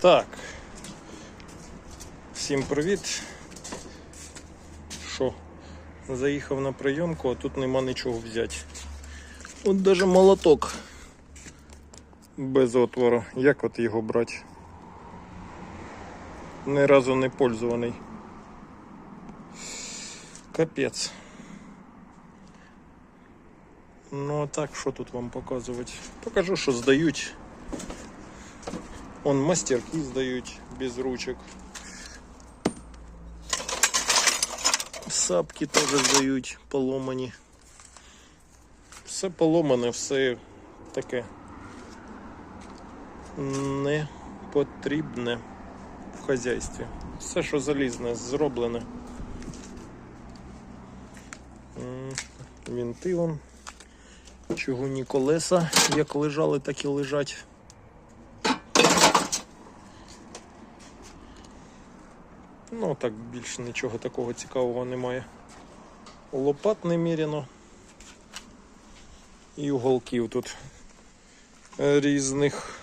Так. Всім привіт. Що? Заїхав на прийомку, а тут нема нічого взяти. От даже молоток без отвору. Як от його брати? Ні разу не пользований. Капець. Ну а так, що тут вам показувати? Покажу, що здають. Он мастерки здають без ручок. Сапки теж здають поломані. Все поломане, все таке не потрібне в хазяйстві. Все, що залізне, зроблене. Вінти вон. Чугунні колеса, як лежали, так і лежать. Ну, так більше нічого такого цікавого немає. Лопат неміряно. І уголків тут різних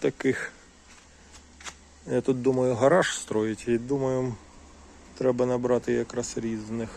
таких. Я тут думаю гараж строїть і думаю, треба набрати якраз різних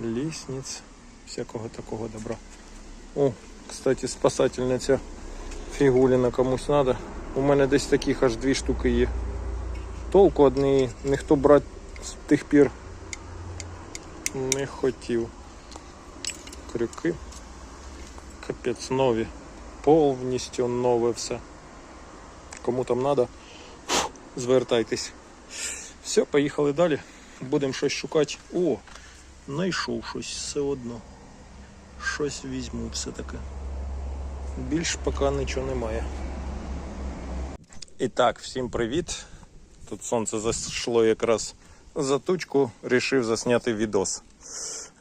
лісниць, всякого такого добра. О, кстати, спасательна ця фігуліна комусь треба. У мене десь таких аж дві штуки є толку однієї ніхто брати з тих пір не хотів. Крюки. Капець нові. Повністю нове все. Кому там треба, звертайтесь. Все, поїхали далі. Будемо щось шукати. О, знайшов щось все одно. Щось візьму все-таки. Більш поки нічого немає. І так, всім привіт. Тут сонце зайшло якраз за тучку, рішив засняти відос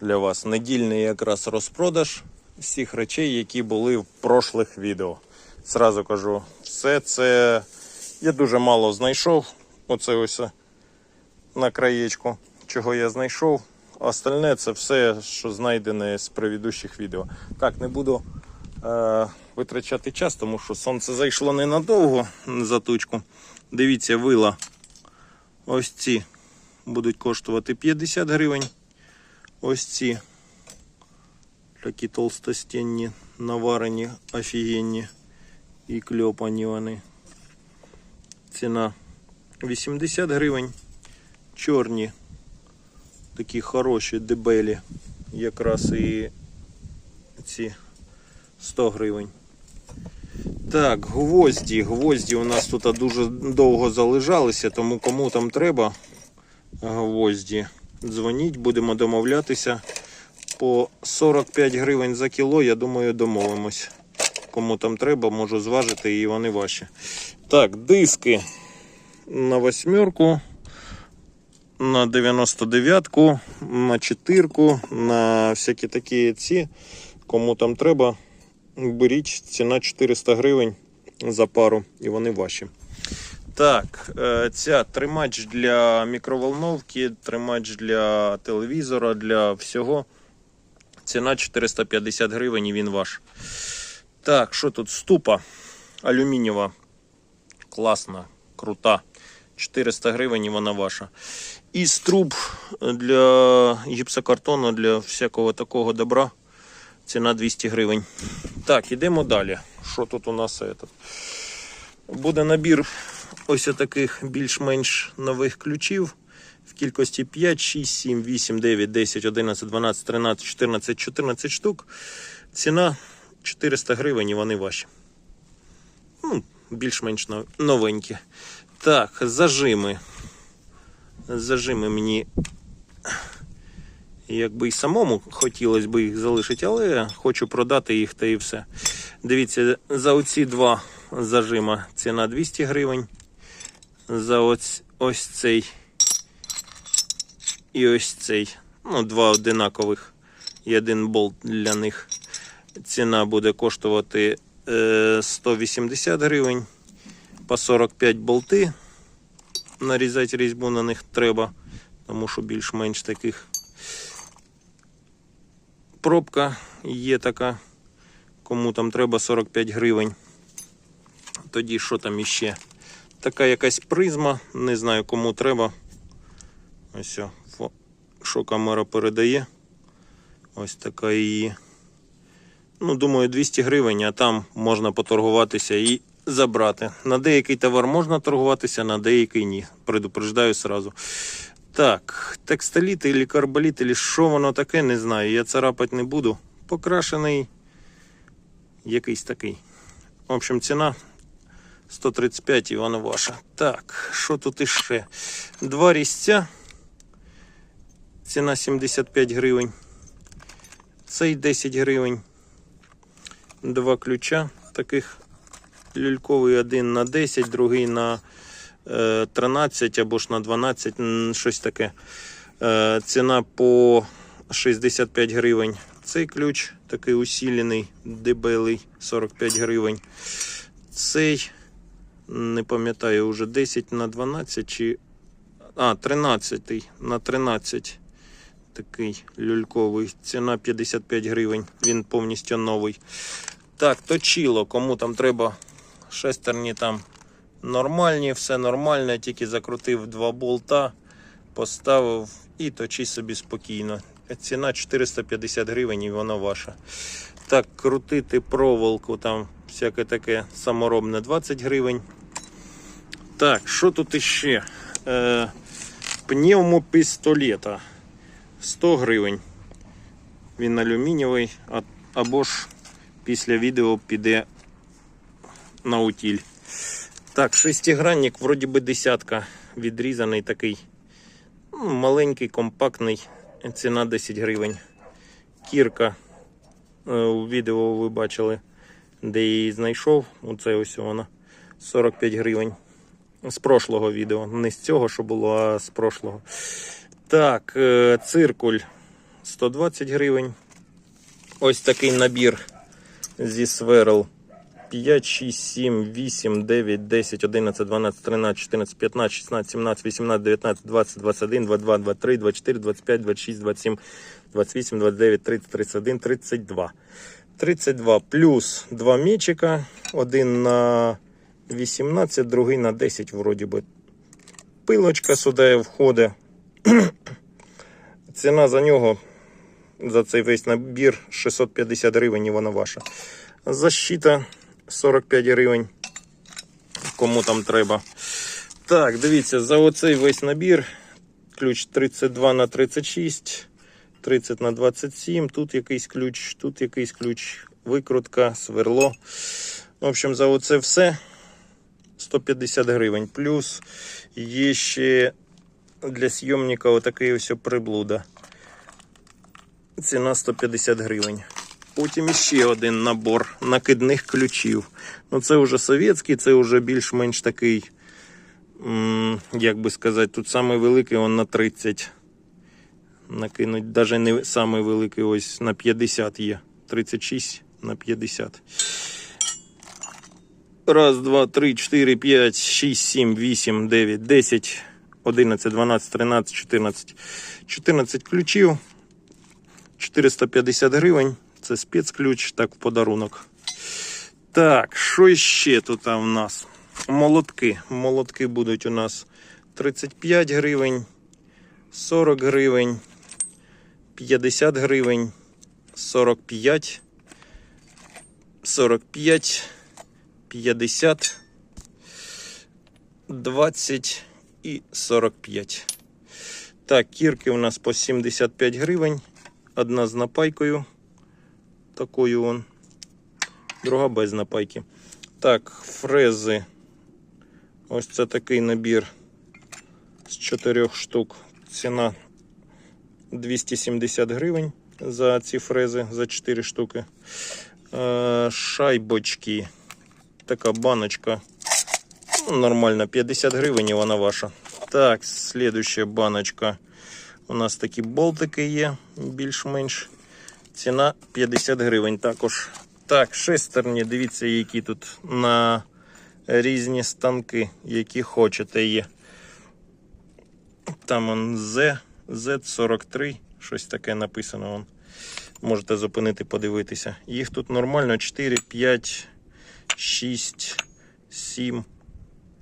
для вас. Недільний якраз розпродаж всіх речей, які були в прошлих відео. Сразу кажу, все це я дуже мало знайшов. Оце ось на краєчку, чого я знайшов. Остальне це все, що знайдене з предыдущих відео. Так, не буду е, витрачати час, тому що сонце зайшло ненадовго за тучку. Дивіться, вила Ось ці будуть коштувати 50 гривень. Ось ці такі толстостінні, наварені, офігенні і кльопані вони. Ціна 80 гривень. Чорні, такі хороші дебелі, якраз і ці 100 гривень. Так, гвозді. Гвозді у нас тут дуже довго залежалися, тому кому там треба гвозді, дзвоніть, будемо домовлятися. По 45 гривень за кіло, я думаю, домовимось. Кому там треба, можу зважити і вони ваші. Так, диски на восьмерку, на 99-ку, на 4 на всякі такі ці. Кому там треба, беріть, ціна 400 гривень за пару, і вони ваші. Так, е, ця тримач для мікроволновки, тримач для телевізора, для всього. Ціна 450 гривень і він ваш. Так, що тут? Ступа алюмінієва. Класна, крута. 400 гривень і вона ваша. І струб для гіпсокартону, для всякого такого добра. Ціна 200 гривень. Так, ідемо далі. Що тут у нас? Буде набір ось таких більш-менш нових ключів в кількості 5, 6, 7, 8, 9, 10, 11, 12, 13, 14, 14 штук. Ціна 400 гривень і вони ваші. Ну, більш-менш новенькі. Так, зажими. Зажими мені Якби і самому хотілося б їх залишити, але хочу продати їх та і все. Дивіться, за оці два зажима ціна 200 гривень. За ось, ось цей і ось цей. Ну, два одинакових. І один болт для них. Ціна буде коштувати е, 180 гривень. По 45 болти. Нарізати різьбу на них треба, тому що більш-менш таких пробка є така, кому там треба 45 гривень. Тоді що там іще? така якась призма, не знаю кому треба. Ось, що камера передає. Ось така її. Ну, думаю, 200 гривень, а там можна поторгуватися і забрати. На деякий товар можна торгуватися, на деякий ні. Предупреждаю сразу. Так, текстоліт или карболіт, или що воно таке, не знаю. Я царапати не буду. Покрашений якийсь такий. В общем, ціна 135 і вона ваша. Так, що тут іще? Два різця. Ціна 75 гривень. Цей 10 гривень. Два ключа таких люльковий один на 10, другий на 13 або ж на 12, щось таке. Е, ціна по 65 гривень. Цей ключ такий усілений, дебелий, 45 гривень. Цей, не пам'ятаю, вже 10 на 12 чи. А, 13 на 13. Такий люльковий. Ціна 55 гривень. Він повністю новий. Так, точило, кому там треба шестерні там нормальні, все нормально, тільки закрутив два болта, поставив і точи собі спокійно. Ціна 450 гривень і вона ваша. Так, крутити проволоку, там всяке таке саморобне 20 гривень. Так, що тут іще? Е, пневмопістолета 100 гривень. Він алюмінієвий, або ж після відео піде на утіль. Так, шестигранник, вроді би десятка, відрізаний такий. Ну, Маленький, компактний, ціна 10 гривень. Кірка е, у відео ви бачили, де її знайшов. Оце ось вона 45 гривень. З прошлого відео. Не з цього, що було, а з прошлого. Так, е, циркуль 120 гривень. Ось такий набір зі сверл 5, 6, 7, 8, 9, 10, 11, 12, 13, 14, 15, 16, 17, 18, 19, 20, 21, 22, 23, 24, 25, 26, 27, 28, 29, 30, 31, 32. 32 плюс 2 мечика. Один на 18, другий на 10, вроді би. Пилочка сюди входить. Ціна за нього, за цей весь набір 650 гривень і вона ваша. Защита 45 гривень. Кому там треба. Так, дивіться, за оцей весь набір. Ключ 32 на 36, 30 на 27. Тут якийсь ключ, тут якийсь ключ, викрутка, сверло. В общем, за оце все 150 гривень. Плюс є ще для зйомника отакий ось приблуда. Ціна 150 гривень. Потім іще один набор накидних ключів. Ну, це вже совєтський, це вже більш-менш такий, як би сказати, тут самий великий на 30. Накинуть, навіть не самий великий, ось на 50 є. 36 на 50. Раз, два, три, чотири, п'ять, шість, сім, вісім, дев'ять, десять, одинадцять, дванадцять, тринадцять, чотирнадцять. 14 ключів. 450 гривень. Це спецключ, так в подарунок. Так, що ще тут у нас? Молотки. Молотки будуть у нас 35 гривень, 40 гривень, 50 гривень, 45, 45, 50, 20 і 45. Так, кірки у нас по 75 гривень. Одна з напайкою. Такою он. Друга без напайки. Так, фрези. Ось це такий набір з чотирьох штук. Ціна 270 гривень за ці фрези за 4 штуки. Е, шайбочки. Така баночка. Ну, Нормально, 50 гривень і вона ваша. Так, слідуща баночка. У нас такі болтики є, більш-менш. Ціна 50 гривень також. Так, шестерні, дивіться, які тут на різні станки, які хочете є. Там он Z, Z43, щось таке написано. Вон. Можете зупинити, подивитися. Їх тут нормально 4, 5, 6, 7,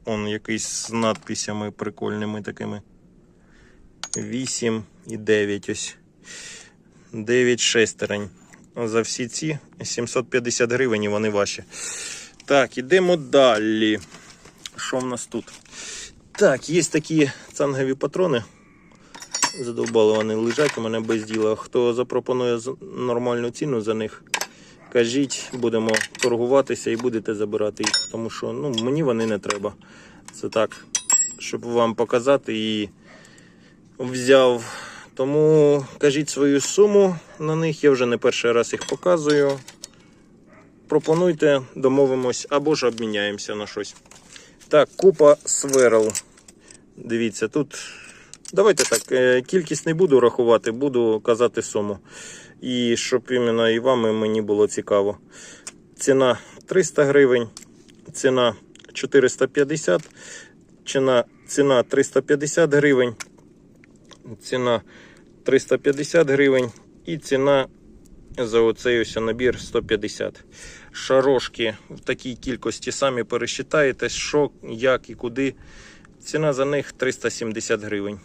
Он якийсь з надписями прикольними такими. 8 і 9 ось. 9 шестерень. За всі ці 750 гривень і вони ваші. Так, ідемо далі. Що в нас тут? Так, є такі цангові патрони. Задовбали вони лежать у мене без діла. Хто запропонує нормальну ціну за них, кажіть, будемо торгуватися і будете забирати їх. Тому що ну, мені вони не треба. Це так, щоб вам показати і взяв. Тому кажіть свою суму на них. Я вже не перший раз їх показую. Пропонуйте, домовимось або ж обміняємося на щось. Так, купа сверл. Дивіться, тут. Давайте так, е, кількість не буду рахувати, буду казати суму. І щоб іменно і вам, і мені було цікаво. Ціна 300 гривень, ціна 450, ціна, ціна 350 гривень, ціна 350 гривень і ціна за оцей ось набір 150. Шарошки в такій кількості самі пересчитаєте, що, як і куди. Ціна за них 370 гривень.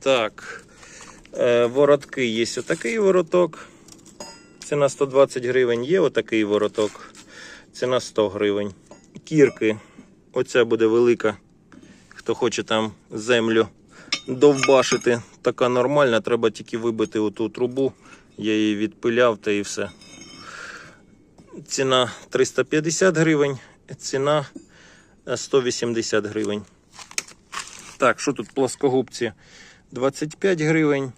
Так, е, воротки є отакий вороток. Ціна 120 гривень. Є отакий вороток. Ціна 100 гривень. Кірки. Оця буде велика. Хто хоче там землю довбашити. Така нормальна, треба тільки вибити оту трубу. Я її відпиляв та і все. Ціна 350 гривень, ціна е, 180 гривень. Так, що тут плоскогубці? 25 гривень.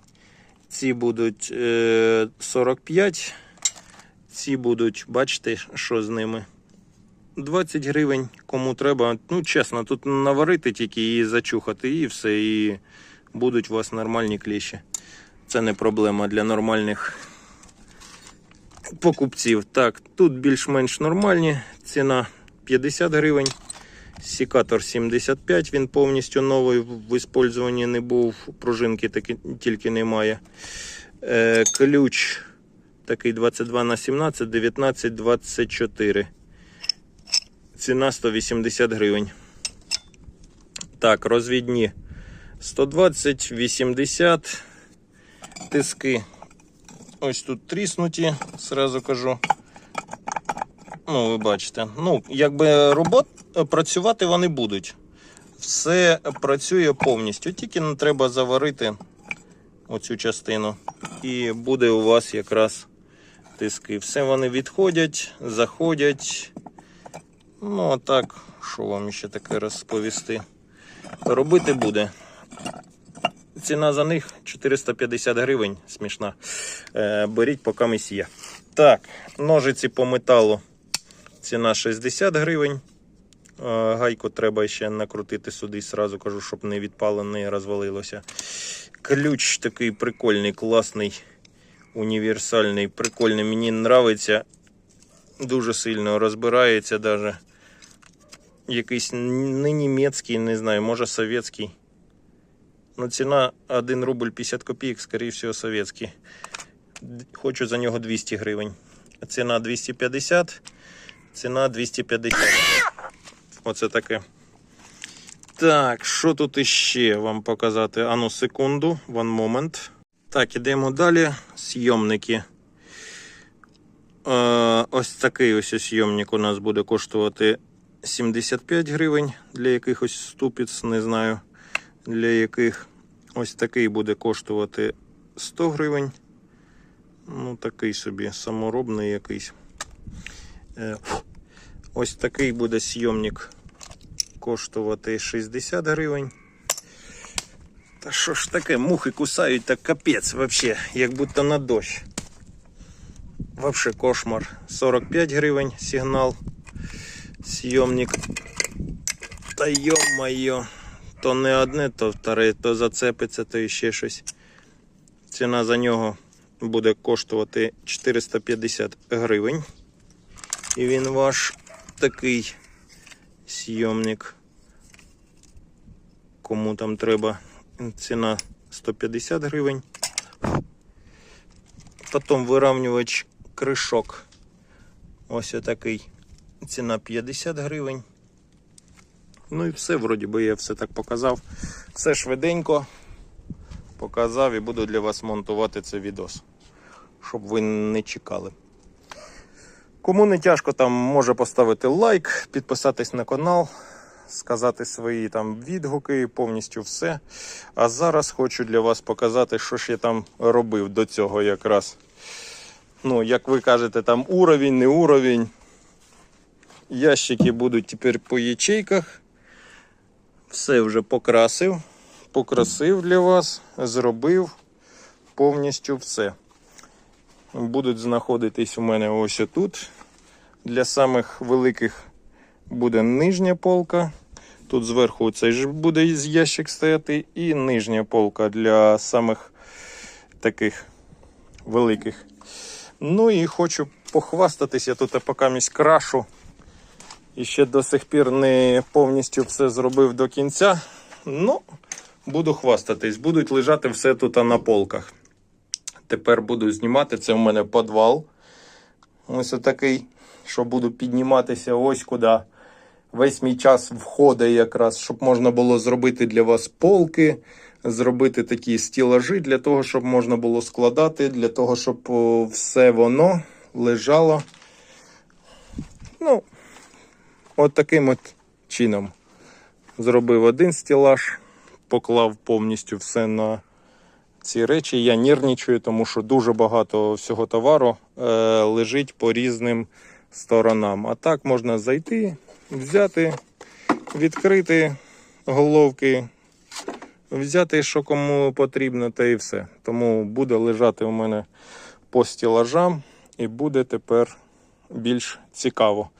Ці будуть е, 45. Ці будуть, бачите, що з ними. 20 гривень, кому треба. Ну, чесно, тут наварити тільки і зачухати, і все, і будуть у вас нормальні кліщі. Це не проблема для нормальних покупців. Так, тут більш-менш нормальні. Ціна 50 гривень. Сікатор 75, він повністю новий, в використанні не був, пружинки таки, тільки немає. Е, ключ такий 22 на 17, 19, 24. Ціна 180 гривень. Так, розвідні 120, 80 тиски. Ось тут тріснуті, сразу кажу. Ну, ви бачите. Ну, якби робот працювати вони будуть. Все працює повністю. Тільки не треба заварити оцю частину. І буде у вас якраз тиски. Все вони відходять, заходять. Ну, а так, що вам ще таке розповісти? Робити буде. Ціна за них 450 гривень. Смішна. Е, беріть, поки мись є. Так, ножиці по металу. Ціна 60 гривень. Е, Гайку треба ще накрутити сюди, сразу кажу, щоб не відпало, не розвалилося. Ключ такий прикольний, класний, універсальний, прикольний. Мені подобається. Дуже сильно розбирається даже. Якийсь не німецький, не знаю, може совєтський. Ну, ціна 1 рубль 50 копійок, скоріше всього, совєтський. Хочу за нього 200 гривень. Ціна 250, ціна 250. Оце таке. Так, що тут іще вам показати? Ану, секунду, one moment. Так, ідемо далі. Зйомники. Е, ось такий ось зйомник у нас буде коштувати 75 гривень для якихось ступиць, не знаю для яких. Ось такий буде коштувати 100 гривень. Ну, такий собі саморобний якийсь. Е, Ось такий буде зйомник коштувати 60 гривень. Та що ж таке, мухи кусають, так капець вообще, як будто на дощ. Вообще кошмар. 45 гривень сигнал. Съемник. Та йо-моє. То не одне, то вторе, то зацепиться, то ще щось. Ціна за нього буде коштувати 450 гривень. І він ваш такий сйомник. Кому там треба ціна 150 гривень. Потім виравнювач кришок. Ось отакий. Ціна 50 гривень. Ну і все, вроді би я все так показав. Все швиденько показав і буду для вас монтувати це відос, щоб ви не чекали. Кому не тяжко, там може поставити лайк, підписатись на канал, сказати свої там відгуки, повністю все. А зараз хочу для вас показати, що ж я там робив до цього якраз. Ну, як ви кажете, там уровень, не уровень. Ящики будуть тепер по ячейках. Все вже покрасив. Покрасив для вас, зробив повністю все. Будуть знаходитись у мене ось тут. Для самих великих буде нижня полка. Тут зверху цей ж буде ящик стояти, і нижня полка для самих таких великих. Ну і хочу похвастатись, я тут поки крашу. І ще до сих пір не повністю все зробив до кінця. Ну, буду хвастатись, будуть лежати все тут на полках. Тепер буду знімати. Це у мене підвал. Ось отакий, що буду підніматися ось куди. Весь мій час входить якраз, щоб можна було зробити для вас полки, зробити такі стілажі для того, щоб можна було складати, для того, щоб все воно лежало. Ну, от таким от чином. Зробив один стілаж, поклав повністю все на ці речі. Я нервничаю, тому що дуже багато всього товару е, лежить по різним сторонам. А так можна зайти, взяти, відкрити головки, взяти, що кому потрібно, та і все. Тому буде лежати у мене по стілажам і буде тепер більш цікаво.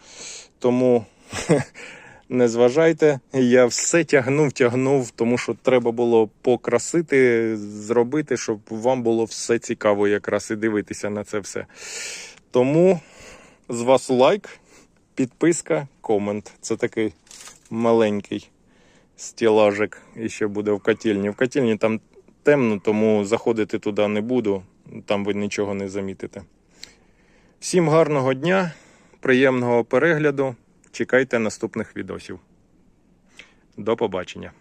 Тому не зважайте, я все тягнув, тягнув, тому що треба було покрасити, зробити, щоб вам було все цікаво якраз і дивитися на це все. Тому з вас лайк, підписка, комент. Це такий маленький стілажик і ще буде в котельні. В котельні там темно, тому заходити туди не буду, там ви нічого не замітите. Всім гарного дня, приємного перегляду. Чекайте наступних відосів. До побачення.